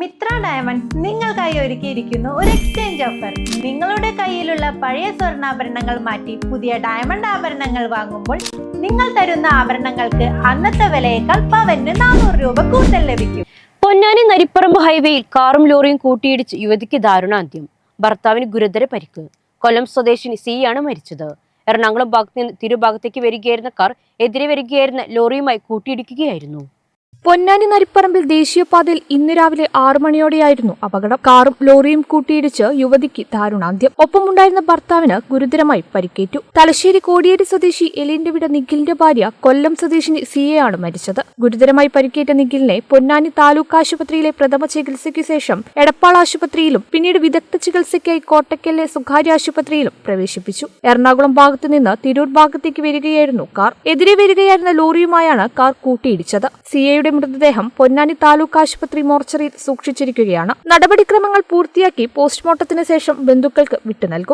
Mitra diamond നിങ്ങൾക്കായി ഒരുക്കിയിരിക്കുന്നു ഒരു എക്സ്ചേഞ്ച് ഓഫർ നിങ്ങളുടെ കയ്യിലുള്ള പഴയ സ്വർണാഭരണങ്ങൾ മാറ്റി പുതിയ ഡയമണ്ട് ആഭരണങ്ങൾ വാങ്ങുമ്പോൾ നിങ്ങൾ തരുന്ന ആഭരണങ്ങൾക്ക് അന്നത്തെ വിലയേക്കാൾ പവന് നാനൂറ് രൂപ കൂടുതൽ ലഭിക്കും. പൊന്നാനി നരിപ്പറമ്പ് ഹൈവേയിൽ കാറും ലോറിയും കൂട്ടിയിടിച്ച് യുവതിക്ക് ദാരുണാന്ത്യം. ഭർത്താവിന് ഗുരുതര പരിക്ക്. കൊല്ലം സ്വദേശിനി സിയാണ് മരിച്ചത്. എറണാകുളം ഭാഗത്ത് നിന്ന് തിരുഭാഗത്തേക്ക് വരികയായിരുന്ന കാർ എതിരെ വരികയായിരുന്ന ലോറിയുമായി കൂട്ടിയിടിക്കുകയായിരുന്നു. പൊന്നാനി നരിപ്പറമ്പിൽ ദേശീയപാതയിൽ ഇന്ന് രാവിലെ ആറു മണിയോടെയായിരുന്നു അപകടം. കാറും ലോറിയും കൂട്ടിയിടിച്ച് യുവതിക്ക് ദാരുണാന്ത്യം. ഒപ്പമുണ്ടായിരുന്ന ഭർത്താവിന് ഗുരുതരമായി പരിക്കേറ്റു. തലശ്ശേരി കോടിയേരി സ്വദേശി എലിന്റെ വിട നിഖിലിന്റെ ഭാര്യ കൊല്ലം സ്വദേശിനി ആണ് മരിച്ചത്. ഗുരുതരമായി പരിക്കേറ്റ നിഖിലിനെ പൊന്നാനി താലൂക്ക് ആശുപത്രിയിലെ പ്രഥമ ചികിത്സയ്ക്ക് ശേഷം എടപ്പാൾ ആശുപത്രിയിലും പിന്നീട് വിദഗ്ധ ചികിത്സയ്ക്കായി കോട്ടക്കലിലെ സ്വകാര്യ ആശുപത്രിയിലും പ്രവേശിപ്പിച്ചു. എറണാകുളം ഭാഗത്തു നിന്ന് തിരൂർ ഭാഗത്തേക്ക് വരികയായിരുന്നു കാർ. എതിരെ വരികയായിരുന്ന ലോറിയുമായാണ് കാർ കൂട്ടിയിടിച്ചത്. സിയയുടെ മൃതദേഹം പൊന്നാനി താലൂക്ക് ആശുപത്രി മോർച്ചറിയിൽ സൂക്ഷിച്ചിരിക്കുകയാണ്. നടപടിക്രമങ്ങൾ പൂർത്തിയാക്കി പോസ്റ്റ്മോർട്ടത്തിന് ശേഷം ബന്ധുക്കൾക്ക് വിട്ടുനൽകും